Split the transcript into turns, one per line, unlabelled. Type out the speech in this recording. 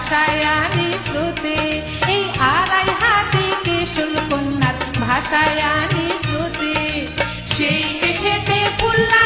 ভাষায় আদি শ্রুতি। এই আড়াই হাতি কেশুল কন্যার ভাষায় শ্রুতি। সেই কেশেতে ফুল্লা